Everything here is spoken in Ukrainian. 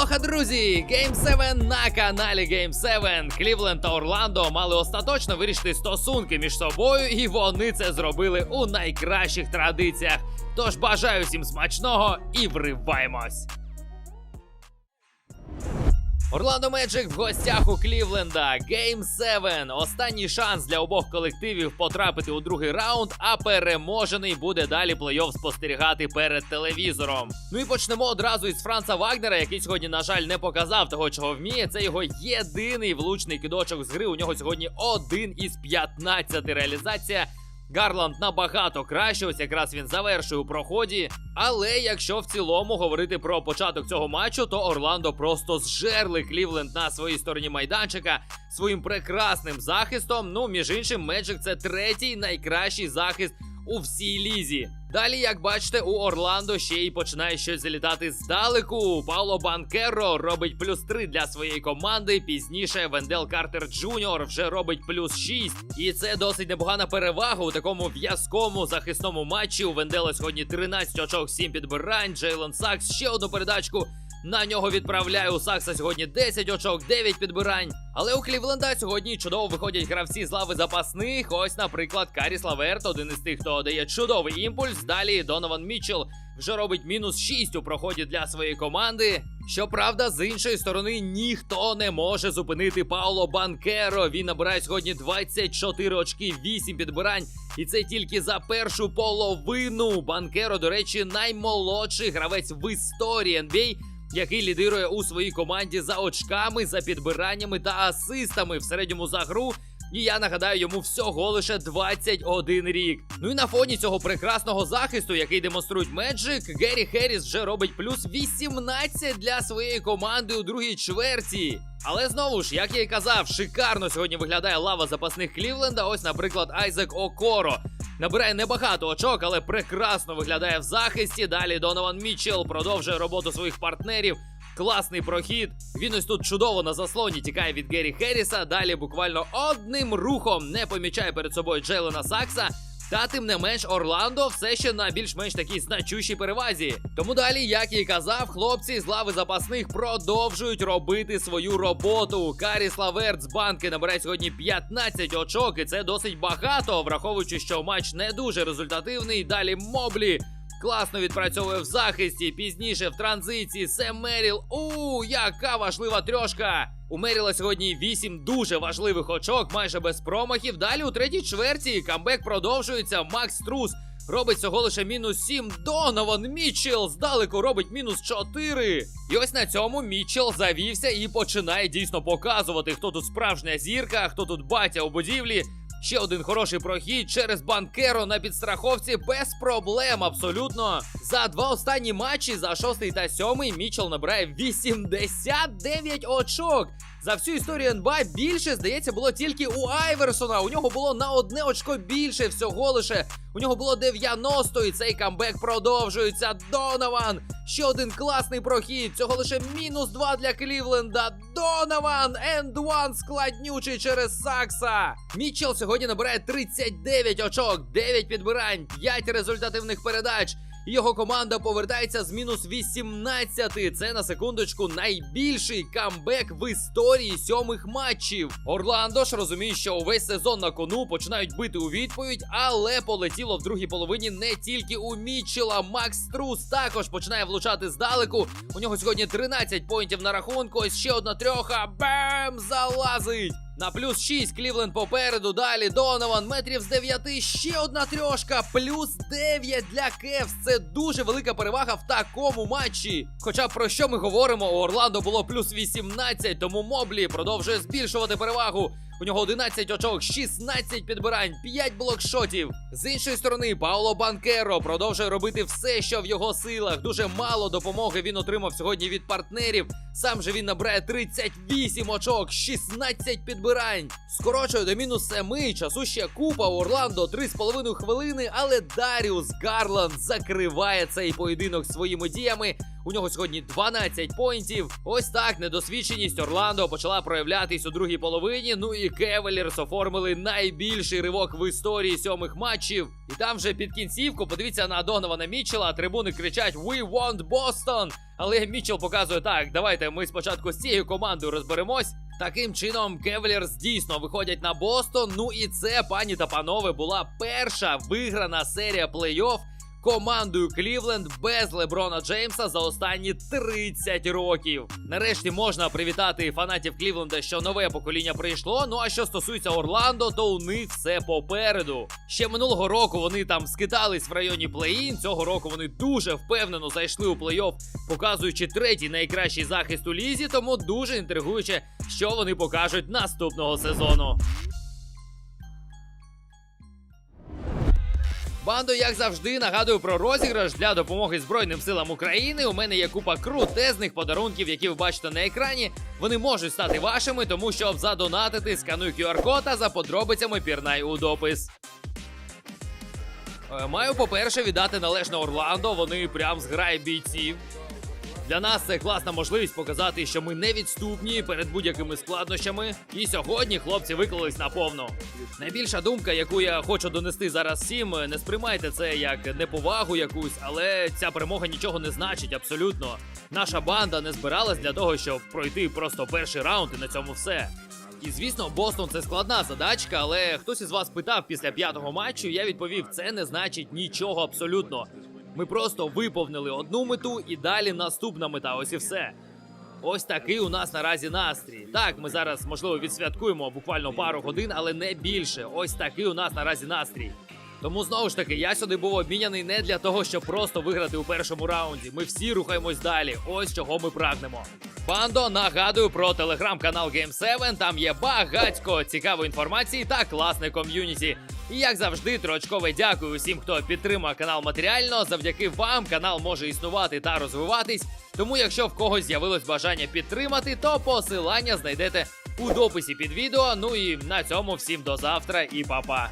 Алоха, друзі! Game 7 на каналі Game 7. Клівленд та Орландо мали остаточно вирішити стосунки між собою, і вони це зробили у найкращих традиціях. Тож бажаю всім смачного і вриваємось! Орландо Меджик в гостях у Клівленда. Game 7. Останній шанс для обох колективів потрапити у другий раунд, а переможений буде далі плей-офф спостерігати перед телевізором. Ну і почнемо одразу із Франца Вагнера, який сьогодні, на жаль, не показав того, чого вміє. Це його єдиний влучний кидочок з гри. У нього сьогодні один із 15 реалізація. Гарланд набагато краще, ось якраз він завершує у проході. Але якщо в цілому говорити про початок цього матчу, то Орландо просто зжерли Клівленд на своїй стороні майданчика своїм прекрасним захистом. Ну, між іншим, Меджик це третій найкращий захист у всій лізі. Далі, як бачите, у Орландо ще й починає щось залітати здалеку. Пауло Банкеро робить плюс 3 для своєї команди. Пізніше Вендел Картер Джуніор вже робить плюс 6. І це досить непогана перевага у такому в'язкому захисному матчі. У Вендела сьогодні 13 очок, 7 підбирань. Джейлон Сакс ще одну передачку. На нього відправляє у Сакса сьогодні 10 очок, 9 підбирань. Але у Клівленда сьогодні чудово виходять гравці з лави запасних. Ось, наприклад, Каріс Лаверт, один із тих, хто дає чудовий імпульс. Далі Донован Мітчелл вже робить мінус 6 у проході для своєї команди. Щоправда, з іншої сторони ніхто не може зупинити Пауло Банкеро. Він набирає сьогодні 24 очки, 8 підбирань. І це тільки за першу половину. Банкеро, до речі, наймолодший гравець в історії NBA який лідирує у своїй команді за очками, за підбираннями та асистами в середньому за гру. І я нагадаю йому всього лише 21 рік. Ну і на фоні цього прекрасного захисту, який демонструють Меджик, Геррі Херріс вже робить плюс 18 для своєї команди у другій чверті. Але знову ж, як я й казав, шикарно сьогодні виглядає лава запасних Клівленда. Ось, наприклад, Айзек Окоро. Набирає небагато очок, але прекрасно виглядає в захисті. Далі Донован Мічел продовжує роботу своїх партнерів. Класний прохід. Він ось тут чудово на заслоні тікає від Геррі Херріса. Далі буквально одним рухом не помічає перед собою Джейлена Сакса. Та тим не менш Орландо все ще на більш-менш такій значущій перевазі. Тому далі, як і казав, хлопці з лави запасних продовжують робити свою роботу. Каріс Лаверт з банки набирає сьогодні 15 очок, і це досить багато, враховуючи, що матч не дуже результативний. Далі Моблі. Класно відпрацьовує в захисті. Пізніше в транзиції Сем Меріл. У, яка важлива трьошка! У Меріла сьогодні 8 дуже важливих очок, майже без промахів. Далі у третій чверті камбек продовжується. Макс Трус робить всього лише мінус 7. Донован Мітчелл здалеку робить мінус 4. І ось на цьому Мітчелл завівся і починає дійсно показувати, хто тут справжня зірка, хто тут батя у будівлі. Ще один хороший прохід через банкеро на підстраховці без проблем абсолютно. За два останні матчі, за шостий та сьомий, Мічел набирає 89 очок. За всю історію НБА більше, здається, було тільки у Айверсона. У нього було на одне очко більше всього лише. У нього було 90, і цей камбек продовжується. Донован. Ще один класний прохід. Цього лише мінус 2 для Клівленда. Донован! Енд ван складнючий через Сакса. Мітчелл сьогодні набирає 39 очок, 9 підбирань, 5 результативних передач. Його команда повертається з мінус 18. Це на секундочку найбільший камбек в історії сьомих матчів. Орландо ж розуміє, що увесь сезон на кону починають бити у відповідь, але полетіло в другій половині не тільки у Мітчела. Макс Трус також починає влучати здалеку. У нього сьогодні 13 поінтів на рахунку. Ось ще одна трьоха. Бем! Залазить! На плюс 6 Клівленд попереду. Далі Донован метрів з 9. Ще одна трьошка. Плюс 9 для Кевс. Це дуже велика перевага в такому матчі. Хоча про що ми говоримо? У Орландо було плюс 18, тому Моблі продовжує збільшувати перевагу. У нього 11 очок, 16 підбирань, 5 блокшотів. З іншої сторони, Пауло Банкеро продовжує робити все, що в його силах. Дуже мало допомоги він отримав сьогодні від партнерів. Сам же він набирає 38 очок, 16 підбирань. Скорочує до мінус 7. Часу ще купа у Орландо 3,5 хвилини. Але Даріус Гарланд закриває цей поєдинок своїми діями. У нього сьогодні 12 поінтів. Ось так недосвідченість Орландо почала проявлятись у другій половині. Ну і Кевелірс оформили найбільший ривок в історії сьомих матчів. І там вже під кінцівку, подивіться на Донована Мітчела, трибуни кричать We want Boston! Але Мітчел показує так: давайте ми спочатку з цією командою розберемось. Таким чином, Кевелірс дійсно виходять на Бостон. Ну і це, пані та панове, була перша виграна серія плей-офф командою Клівленд без Леброна Джеймса за останні 30 років. Нарешті можна привітати фанатів Клівленда, що нове покоління прийшло. Ну а що стосується Орландо, то у них все попереду. Ще минулого року вони там скитались в районі плей-ін. Цього року вони дуже впевнено зайшли у плей-офф, показуючи третій найкращий захист у лізі. Тому дуже інтригуюче, що вони покажуть наступного сезону. Бандо, як завжди, нагадую про розіграш для допомоги Збройним силам України. У мене є купа крутезних подарунків, які ви бачите на екрані. Вони можуть стати вашими, тому щоб задонатити, скануй QR-код, а за подробицями пірнай у допис. Е, Маю, по-перше, віддати належне Орландо. Вони прям зграє бійців. Для нас це класна можливість показати, що ми не відступні перед будь-якими складнощами. І сьогодні хлопці виклались наповно. Найбільша думка, яку я хочу донести зараз всім, не сприймайте це як неповагу якусь, але ця перемога нічого не значить абсолютно. Наша банда не збиралась для того, щоб пройти просто перший раунд і на цьому все. І звісно, Бостон це складна задачка, але хтось із вас питав після п'ятого матчу. Я відповів, це не значить нічого абсолютно. Ми просто виповнили одну мету і далі наступна мета. Ось і все. Ось такий у нас наразі настрій. Так, ми зараз, можливо, відсвяткуємо буквально пару годин, але не більше. Ось такий у нас наразі настрій. Тому знову ж таки, я сюди був обміняний не для того, щоб просто виграти у першому раунді. Ми всі рухаємось далі. Ось чого ми прагнемо. Бандо, нагадую про телеграм-канал Game7. Там є багатько цікавої інформації та класне ком'юніті. І як завжди, трочкове дякую усім, хто підтримує канал матеріально. Завдяки вам канал може існувати та розвиватись. Тому, якщо в когось з'явилось бажання підтримати, то посилання знайдете у дописі під відео. Ну і на цьому всім до завтра і па-па.